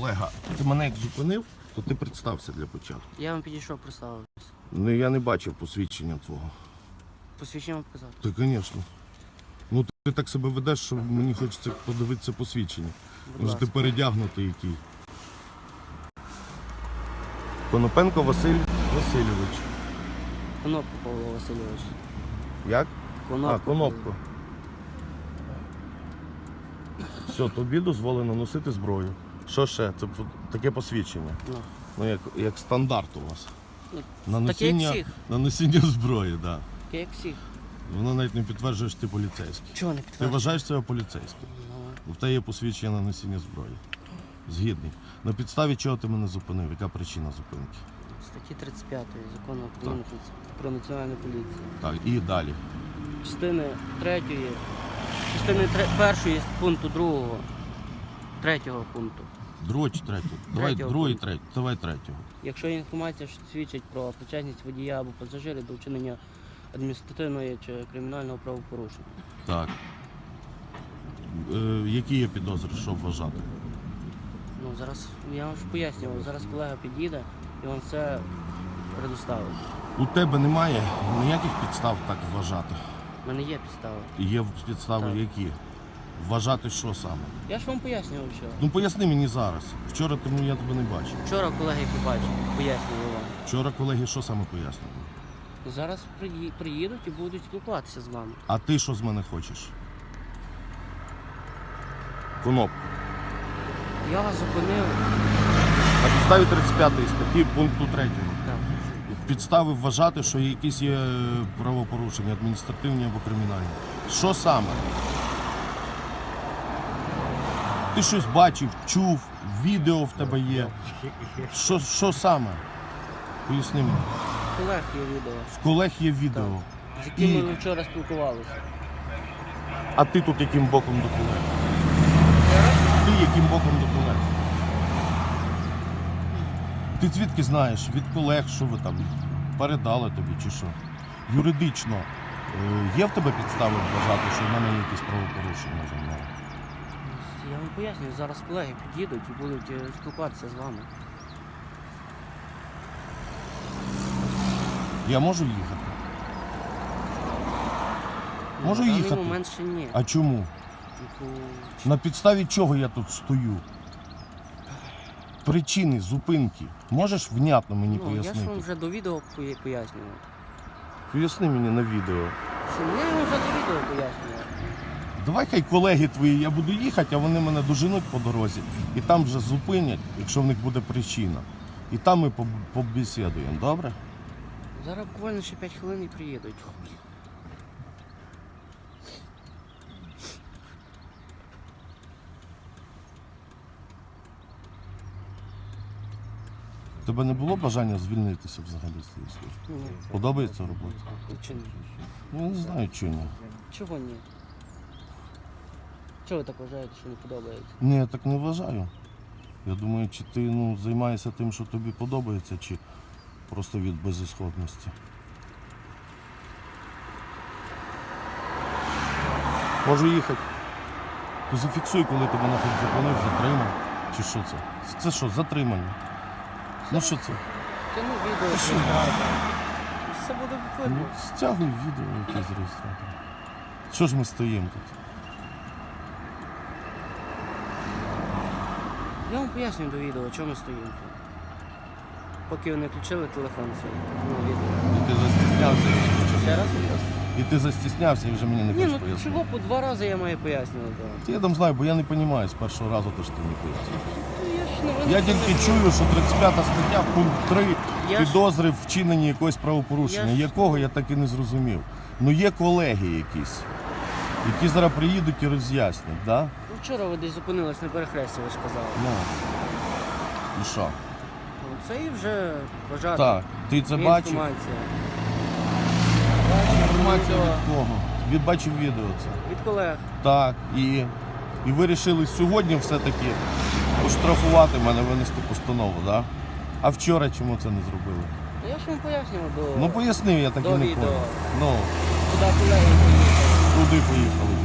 Колега, ти мене як зупинив, то ти представся для початку. Я вам підійшов, представився. Ну я не бачив посвідчення твого. Посвідчення вам показати. Та, звісно. Ну ти так себе ведеш, що мені хочеться подивитися посвідчення. Будь Може ти передягнутий який. Конопенко Василь Васильович. Конопко Павло Васильович. Як? Конопко. А, конопко. Все, тобі дозволено носити зброю. Що ще? Це таке посвідчення. Ну, Ну, як, як стандарт у вас. Ну, На як всіх. на носіння зброї, так. Да. таке як всіх. Воно навіть не підтверджує, що ти поліцейський. Чого не Ти підтверджуєш? вважаєш себе поліцейським. Ну, В тебе є посвідчення на носіння зброї. Згідний. На підставі чого ти мене зупинив? Яка причина зупинки? статті 35 закону України про національну поліцію. Так, і далі. Частини 3, частини 1 пункту 2, 3 пункту. Другого чи третього? Давай Третього другий, пункту. третій. Давай третього. Якщо є інформація, що свідчить про причетність водія або пасажира до вчинення адміністративної чи кримінального правопорушення. Так. Е, які є підозри, що вважати? Ну зараз я вам ж пояснював, зараз колега під'їде і вам все предоставить. У тебе немає ніяких підстав так вважати. У мене є підстава. Є підстави Так. які? Вважати що саме? Я ж вам пояснював вчора. Ну поясни мені зараз. Вчора тому я тебе не бачив. Вчора колеги побачили, пояснював вам. Вчора колеги що саме пояснили? Зараз приї- приїдуть і будуть спілкуватися з вами. А ти що з мене хочеш? Коноп. Я вас зупинив. На підставі 35 статті пункту 3. Так. Підстави вважати, що якісь є правопорушення, адміністративні або кримінальні. Що саме? Ти щось бачив, чув, відео в тебе є. Що, що саме? Поясни мені. В Колег є відео, В колег є відео. з якими І- ми вчора спілкувалися. А ти тут яким боком до колег? Ти яким боком до колег? Ти звідки знаєш від колег, що ви там передали тобі чи що? Юридично е, є в тебе підстави вважати, що в мене є якісь правопорушення за мною? Я вам пояснюю, зараз колеги під'їдуть і будуть е, спілкуватися з вами. Я можу їхати? Ну, Можу на даний їхати. момент ще ні. А чому? Ну, На підставі чого я тут стою? Причини зупинки. Можеш внятно мені Ну, я ж вам вже до відео пояснював. Поясни мені на відео. Це Я вам вже до відео пояснював. Давай хай колеги твої, я буду їхати, а вони мене доженуть по дорозі. І там вже зупинять, якщо в них буде причина. І там ми поб- побесідуємо, добре? Зараз буквально ще 5 хвилин і приїдуть. Тебе не було бажання звільнитися взагалі з цієї служби? Ні, Подобається робота? чи ні? Ну, я не знаю, чого ні. Чого ні? Чого ви так вважаєте, що не подобається? Ні, я так не вважаю. Я думаю, чи ти ну, займаєшся тим, що тобі подобається, чи просто від безісходності. Можу їхати. То зафіксуй, коли тебе нахід зупинив, затримав. Чи що це? Це що, затримання? Ну що це? Тяну відео, що? все буде Ну, стягуй відео якесь з реєстратора. Що ж ми стоїмо тут? Я вам до відео, чому ми стоїмо. тут. Поки ви не включили телефон свій. Ну, відео. І ти застіснявся. Ще раз? І ти застіснявся і вже мені не Ні, хочеш ну пояснити. чого по два рази я маю пояснювати? Я там знаю, бо я не розумію з першого разу, то що ти мені пояснюєш. Ну, я ж не Я тільки чую, що 35 стаття, пункт 3, Я ж- підозри в вчиненні якогось правопорушення. Я ж- Якого я так і не зрозумів. Ну є колеги якісь, які зараз приїдуть і роз'яснять, да? Ну, Вчора ви десь зупинились на перехресті, ви ж казали. Ну. І що? Ну, Це і вже вважати. Так, ти це бачив? Інформація. Інформація відео. від кого? Від бачив відео це. Від колег. Так, і, і ви вирішили сьогодні все-таки оштрафувати мене, винести постанову, да? А вчора чому це не зробили? Ну, Я ж вам пояснював до Ну пояснив, я так і До не відео. понял. Ну, куди колеги поїхали. Куди поїхали